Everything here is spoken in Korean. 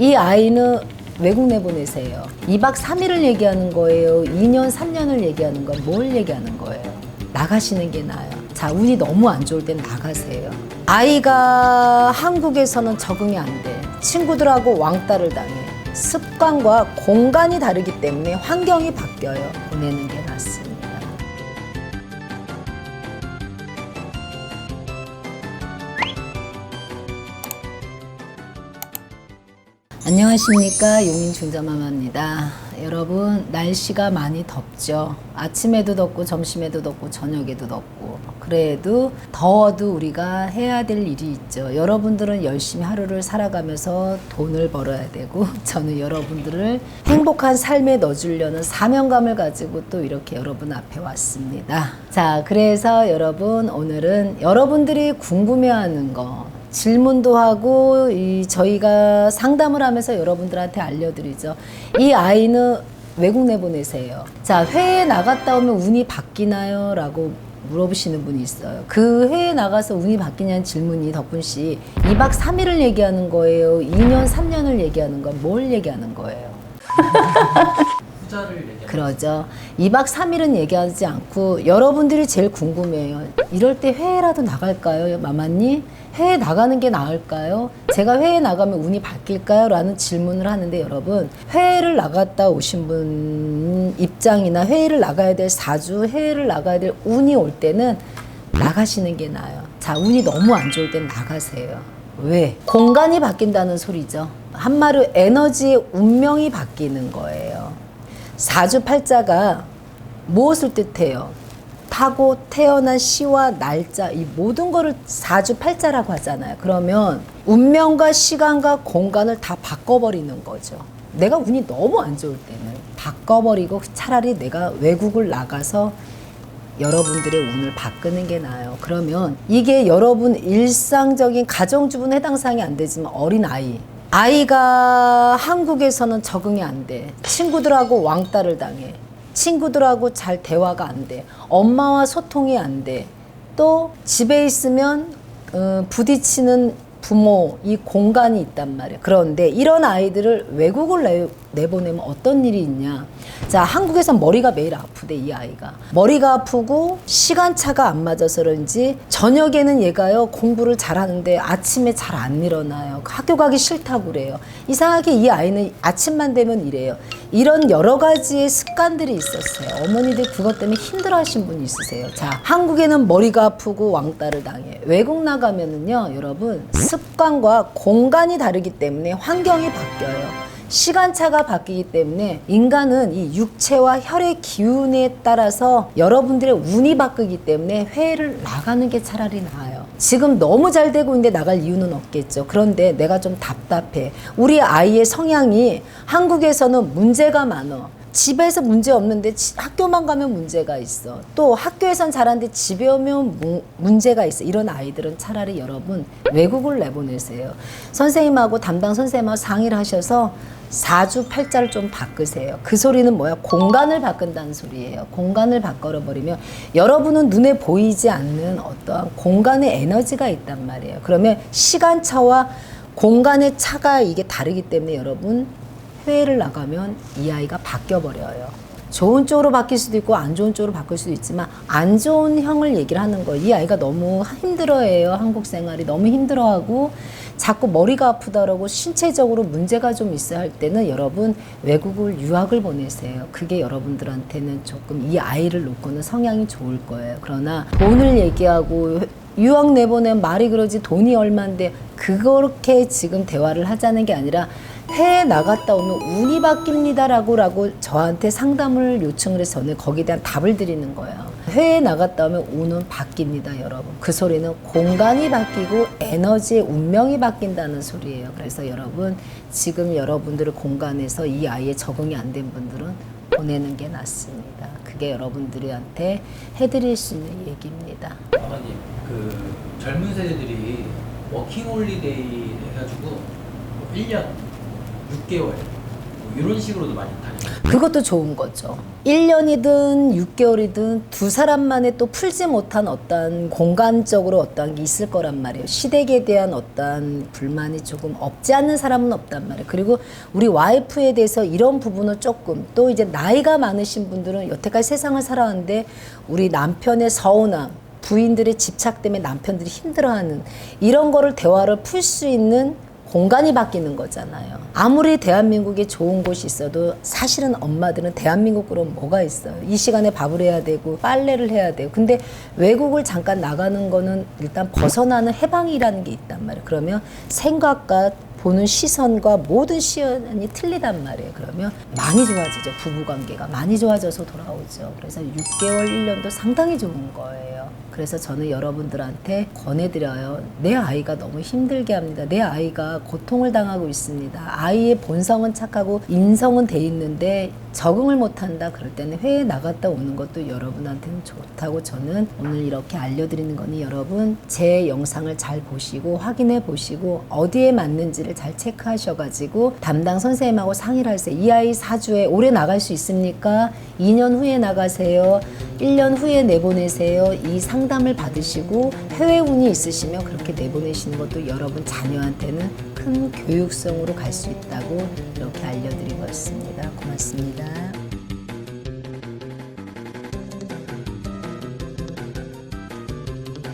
이 아이는 외국 내보내세요. 2박 3일을 얘기하는 거예요. 2년, 3년을 얘기하는 건 뭘 얘기하는 거예요? 나가시는 게 나아요. 자, 운이 너무 안 좋을 땐 나가세요. 아이가 한국에서는 적응이 안 돼. 친구들하고 왕따를 당해. 습관과 공간이 다르기 때문에 환경이 바뀌어요. 보내는 게 낫습니다. 안녕하십니까 용인 중자마마입니다. 여러분 날씨가 많이 덥죠. 아침에도 덥고 점심에도 덥고 저녁에도 덥고 그래도 더워도 우리가 해야 될 일이 있죠. 여러분들은 열심히 하루를 살아가면서 돈을 벌어야 되고 저는 여러분들을 행복한 삶에 넣어주려는 사명감을 가지고 또 이렇게 여러분 앞에 왔습니다. 자 그래서 여러분 오늘은 여러분들이 궁금해하는 거 질문도 하고 이 저희가 상담을 하면서 여러분들한테 알려드리죠. 이 아이는 외국 내보내세요. 자 해외 나갔다 오면 운이 바뀌나요?라고 물어보시는 분이 있어요. 그 해외 나가서 운이 바뀌냐는 질문이 덕분 씨 2박 3일을 얘기하는 거예요. 2년 3년을 얘기하는 건 뭘 얘기하는 거예요? 그러죠. 2박 3일은 얘기하지 않고 여러분들이 제일 궁금해요. 이럴 때 해외라도 나갈까요, 마마님? 해외 나가는 게 나을까요? 제가 해외 나가면 운이 바뀔까요? 라는 질문을 하는데 여러분, 해외를 나갔다 오신 분 입장이나 해외를 나가야 될 사주, 해외를 나가야 될 운이 올 때는 나가시는 게 나아요. 자, 운이 너무 안 좋을 땐 나가세요. 왜? 공간이 바뀐다는 소리죠. 한마디로 에너지의 운명이 바뀌는 거예요. 사주팔자가 무엇을 뜻해요? 타고 태어난 시와 날짜 이 모든 거를 사주팔자라고 하잖아요. 그러면 운명과 시간과 공간을 다 바꿔버리는 거죠. 내가 운이 너무 안 좋을 때는 바꿔버리고 차라리 내가 외국을 나가서 여러분들의 운을 바꾸는 게 나아요. 그러면 이게 여러분 일상적인 가정주부는 해당 사항이 안 되지만 어린 아이 아이가 한국에서는 적응이 안 돼. 친구들하고 왕따를 당해. 친구들하고 잘 대화가 안 돼. 엄마와 소통이 안 돼. 또 집에 있으면 어, 부딪히는 부모 이 공간이 있단 말이에요. 그런데 이런 아이들을 외국을 내, 내보내면 어떤 일이 있냐? 자, 한국에서 머리가 매일 아프대 이 아이가. 머리가 아프고 시간차가 안 맞아서 그런지 저녁에는 얘가요 공부를 잘하는데 아침에 잘 안 일어나요. 학교 가기 싫다고 그래요. 이상하게 이 아이는 아침만 되면 이래요. 이런 여러 가지의 습관들이 있었어요. 어머니들 그것 때문에 힘들어 하신 분이 있으세요. 자, 한국에는 머리가 아프고 왕따를 당해. 외국 나가면은요, 여러분 습관과 공간이 다르기 때문에 환경이 바뀌어요. 시간차가 바뀌기 때문에 인간은 이 육체와 혈의 기운에 따라서 여러분들의 운이 바뀌기 때문에 회를 나가는 게 차라리 나아요. 지금 너무 잘 되고 있는데 나갈 이유는 없겠죠. 그런데 내가 좀 답답해. 우리 아이의 성향이 한국에서는 문제가 많어. 집에서 문제 없는데 지- 학교만 가면 문제가 있어. 또 학교에선 잘하는데 집에 오면 무- 문제가 있어. 이런 아이들은 차라리 여러분 외국을 내보내세요. 선생님하고 담당 선생님하고 상의를 하셔서 사주 팔자를 좀 바꾸세요. 그 소리는 뭐야? 공간을 바꾼다는 소리예요. 공간을 바꿔 버리면 여러분은 눈에 보이지 않는 어떠한 공간의 에너지가 있단 말이에요. 그러면 시간차와 공간의 차가 이게 다르기 때문에 여러분 해외를 나가면 이 아이가 바뀌어 버려요. 좋은 쪽으로 바뀔 수도 있고 안 좋은 쪽으로 바뀔 수도 있지만 안 좋은 형을 얘기를 하는 거예요. 이 아이가 너무 힘들어해요. 한국 생활이 너무 힘들어하고 자꾸 머리가 아프다라고 신체적으로 문제가 좀 있어 할 때는 여러분 외국을 유학을 보내세요. 그게 여러분들한테는 조금 이 아이를 놓고는 성향이 좋을 거예요. 그러나 돈을 얘기하고 유학 내보낸 말이 그러지 돈이 얼만데 그렇게 지금 대화를 하자는 게 아니라 해외 나갔다 오면 운이 바뀝니다라고 라고 저한테 상담을 요청을 해서 저는 거기에 대한 답을 드리는 거예요. 해외 나갔다 오면 운은 바뀝니다, 여러분. 그 소리는 공간이 바뀌고 에너지의 운명이 바뀐다는 소리예요. 그래서 여러분 지금 여러분들 공간에서 이 아이에 적응이 안 된 분들은 보내는 게 낫습니다. 그게 여러분들한테 해드릴 수 있는 얘기입니다. 어머님 그 젊은 세대들이 워킹 홀리데이 해가지고 뭐 1년 6개월 뭐 이런 식으로도 많이 다니죠. 그것도 좋은 거죠. 1년이든 6개월이든 두 사람만의 또 풀지 못한 어떤 공간적으로 어떤 게 있을 거란 말이에요. 시댁에 대한 어떤 불만이 조금 없지 않는 사람은 없단 말이에요. 그리고 우리 와이프에 대해서 이런 부분은 조금 또 이제 나이가 많으신 분들은 여태까지 세상을 살아왔는데 우리 남편의 서운함, 부인들의 집착 때문에 남편들이 힘들어하는 이런 거를 대화를 풀 수 있는 공간이 바뀌는 거잖아요. 아무리 대한민국에 좋은 곳이 있어도 사실은 엄마들은 대한민국으로 뭐가 있어요. 이 시간에 밥을 해야 되고 빨래를 해야 돼요. 근데 외국을 잠깐 나가는 거는 일단 벗어나는 해방이라는 게 있단 말이에요. 그러면 생각과 보는 시선과 모든 시선이 틀리단 말이에요. 그러면 많이 좋아지죠. 부부 관계가 많이 좋아져서 돌아오죠. 그래서 6개월, 1년도 상당히 좋은 거예요. 그래서 저는 여러분들한테 권해드려요. 내 아이가 너무 힘들게 합니다. 내 아이가 고통을 당하고 있습니다. 아이의 본성은 착하고 인성은 돼 있는데 적응을 못한다. 그럴 때는 회에 나갔다 오는 것도 여러분한테는 좋다고 저는 오늘 이렇게 알려드리는 거니 여러분 제 영상을 잘 보시고 확인해 보시고 어디에 맞는지를 잘 체크하셔가지고 담당 선생님하고 상의를 하세요. 이 아이 사주에 올해 나갈 수 있습니까? 2년 후에 나가세요. 1년 후에 내보내세요. 이 상담을 받으시고 해외 운이 있으시면 그렇게 내보내시는 것도 여러분 자녀한테는 큰 교육성으로 갈 수 있다고 이렇게 알려드리고 있습니다. 고맙습니다. that.